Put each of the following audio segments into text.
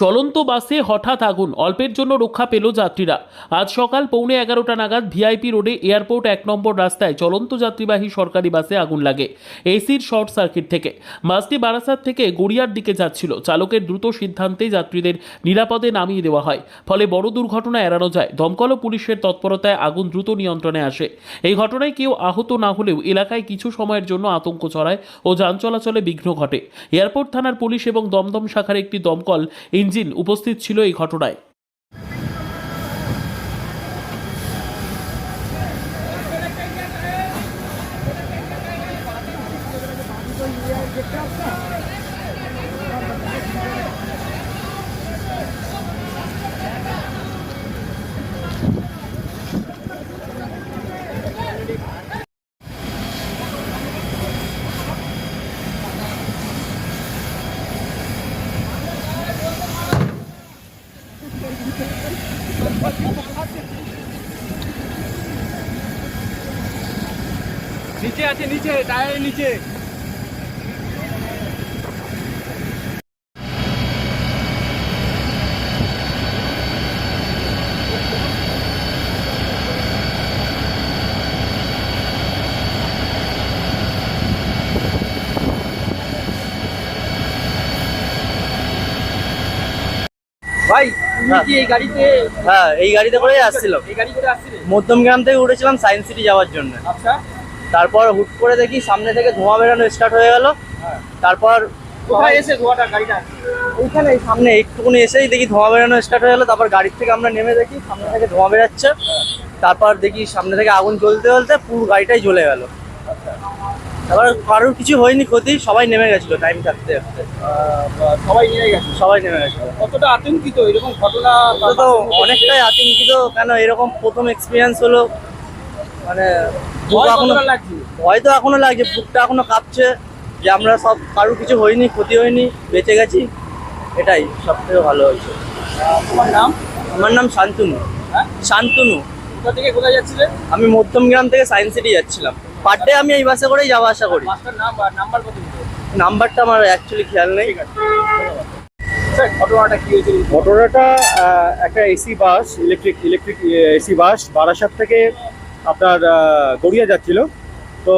চলন্ত বাসে হঠাৎ আগুন। অল্পের জন্য রক্ষা পেল যাত্রীরা। আজ সকাল পৌনে এগারোটা নাগাদ ভিআইপি রোডে এয়ারপোর্ট এক নম্বর রাস্তায় চলন্ত যাত্রীবাহী সরকারি বাসে আগুন লাগে এসির শর্ট সার্কিট থেকে। বাসটি বারাসাত থেকে গড়িয়ার দিকে যাচ্ছিল। চালকের দ্রুত সিদ্ধান্তে যাত্রীদের নিরাপদে নামিয়ে দেওয়া হয়। ফলে বড় দুর্ঘটনা এড়ানো যায়। দমকল ও পুলিশের তৎপরতায় আগুন দ্রুত নিয়ন্ত্রণে আসে। এই ঘটনায় কেউ আহত না হলেও এলাকায় কিছু সময়ের জন্য আতঙ্ক ছড়ায় ও যান চলাচলে বিঘ্ন ঘটে। এয়ারপোর্ট থানার পুলিশ এবং দমদম শাখার একটি দমকল ইঞ্জিন উপস্থিত ছিল এই ঘটনায়। নিচে আছে নিচে টায়ারের নিচে। হ্যাঁ এই গাড়িতে করেই আসছিলাম। মধ্যমগ্রাম থেকে উঠেছিলাম সায়েন্স সিটি যাওয়ার জন্য। আচ্ছা। তারপর হুট করে দেখি সামনে থেকে ধোঁয়া বেরানো স্টার্ট হয়ে গেল। হ্যাঁ। তারপর ওইখানে সামনে একটুকুনি এসেই দেখি ধোঁয়া বেরানো স্টার্ট হয়ে গেলো। তারপর গাড়ির থেকে আমরা নেমে দেখি সামনে থেকে ধোঁয়া বেরাচ্ছে। তারপর দেখি সামনে থেকে আগুন জ্বলতে জ্বলতে পুরো গাড়িটাই জ্বলে গেল। তারপর কারোর কিছু হয়নি ক্ষতি সবাই নেমে গেছিল টাইম থাকতে থাকতে সবাই নিয়ে গেছে? সবাই নেমে গেছিল। কতটা আতঙ্কিত? এরকম ঘটনা তো অনেকটাই আতঙ্কিত কেন এরকম প্রথম এক্সপিরিয়েন্স হলো? মানে ভয় এখনও ভয় তো এখনও লাগছে বুকটা এখনও কাঁপছে যে আমরা সব কারোর কিছু হয়নি ক্ষতি হয়নি বেঁচে গেছি। এটাই সব থেকে ভালো হয়েছে। তোমার নাম? আমার নাম শান্তনু। হ্যাঁ? শান্তনু। কোথা থেকে কোথায় যাচ্ছিলে? আমি মধ্যমগ্রাম থেকে সায়েন্স সিটি যাচ্ছিলাম। পার ডে আমি এই বাসে করেই যাওয়া আসা করি। নাম্বারটা আমার অ্যাকচুয়ালি খেয়াল নেই। ঘটনাটা কি হয়েছিল? ঘটনাটা একটা AC bus electric electric AC bus Barasat থেকে আপনার গড়িয়া যাচ্ছিল। তো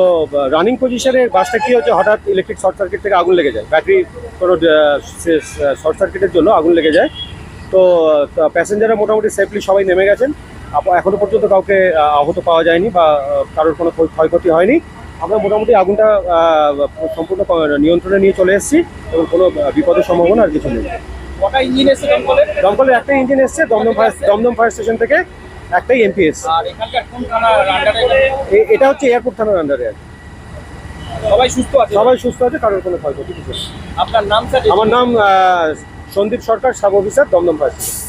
রানিং পজিশনে বাসটা কি হচ্ছে হঠাৎ ইলেকট্রিক শর্ট সার্কিট থেকে আগুন লেগে যায়। ব্যাটারি কোনো শর্ট সার্কিটের জন্য আগুন লেগে যায়। তো প্যাসেঞ্জাররা মোটামুটি সেফলি সবাই নেমে গেছেন। এখনও পর্যন্ত কাউকে আহত পাওয়া যায়নি বা কারোর কোনো ক্ষয়ক্ষতি হয়নি। আমরা মোটামুটি আগুনটা সম্পূর্ণ নিয়ন্ত্রণে নিয়ে চলে এসেছি এবং কোনো বিপদের সম্ভাবনা আর কিছু নেই। কটা ইঞ্জিন দমকলের একটাই ইঞ্জিন এসছে Dumdum fire Dumdum fire station থেকে একটাই এমপিএস এটা হচ্ছে এয়ারপোর্ট থানার আন্ডারে সবাই সুস্থ আছে? সবাই সুস্থ আছে কারোর কোনো ক্ষয়ক্ষতি কিছু আপনার নাম স্যার? আমার নাম Sandip Sarkar sub officer Dumdum fire station.